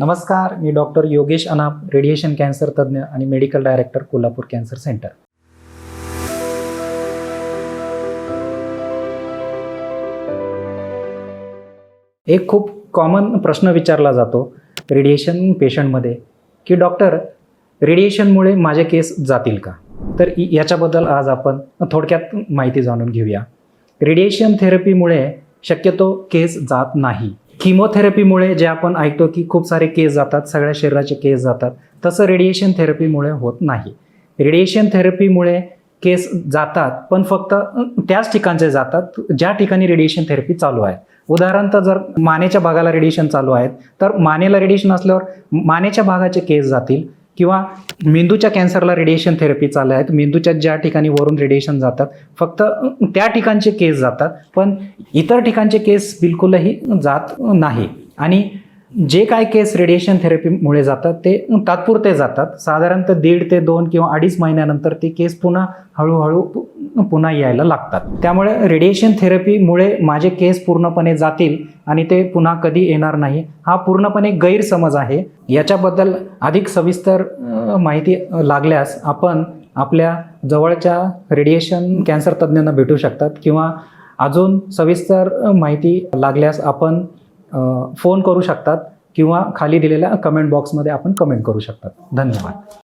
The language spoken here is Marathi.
नमस्कार मी डॉक्टर योगेश अनाप रेडिएशन कॅन्सर तज्ज्ञ आणि medical director Kolhapur cancer centre. एक खूप कॉमन प्रश्न विचारला जातो रेडिएशन पेशंटमध्ये की डॉक्टर रेडिएशनमुळे माझे केस जातील का? तर याच्याबद्दल आज आपण थोडक्यात माहिती जाणून घेऊया. रेडिएशन थेरपीमुळे शक्यतो केस जात नाही. किमोथेरपीमुळे जे आपण ऐकतो की खूप सारे केस जातात सगळ्या शरीराचे केस जातात तसं रेडिएशन थेरपीमुळे होत नाही. रेडिएशन थेरपीमुळे केस जातात पण फक्त त्याच ठिकाणचे जातात ज्या ठिकाणी रेडिएशन थेरपी चालू आहे. उदाहरणार्थ जर मानेच्या भागाला रेडिएशन चालू आहेत तर मानेला रेडिएशन असल्यावर मानेच्या भागाचे केस जातील किंवा मेंदूच्या कॅन्सरला रेडिएशन थेरपी चालू आहेत. मेंदूच्या ज्या ठिकाणी वरून रेडिएशन जातात फक्त त्या ठिकाणचे केस जातात पण इतर ठिकाणचे केस बिलकुलही जात नाही. आणि जे काय केस रेडिएशन थेरपीमुळे जातात ते तात्पुरते जातात. साधारणतः दीड ते दोन किंवा अडीच महिन्यानंतर ते केस पुन्हा हळूहळू पुन्हा यायला लागतात. त्यामुळे रेडिएशन थेरपीमुळे माझे केस पूर्णपणे जातील आणि ते पुन्हा कधी येणार नाही. हा पूर्णपणे गैरसमज आहे. याच्याबद्दल अधिक सविस्तर माहिती लागल्यास आपण आपल्या जवळच्या रेडिएशन कॅन्सर तज्ज्ञांना भेटू शकतात किंवा अजून सविस्तर माहिती लागल्यास आपण फोन करू शकतात किंवा खाली दिलेल्या कमेंट बॉक्समध्ये आपण कमेंट करू शकतात. धन्यवाद.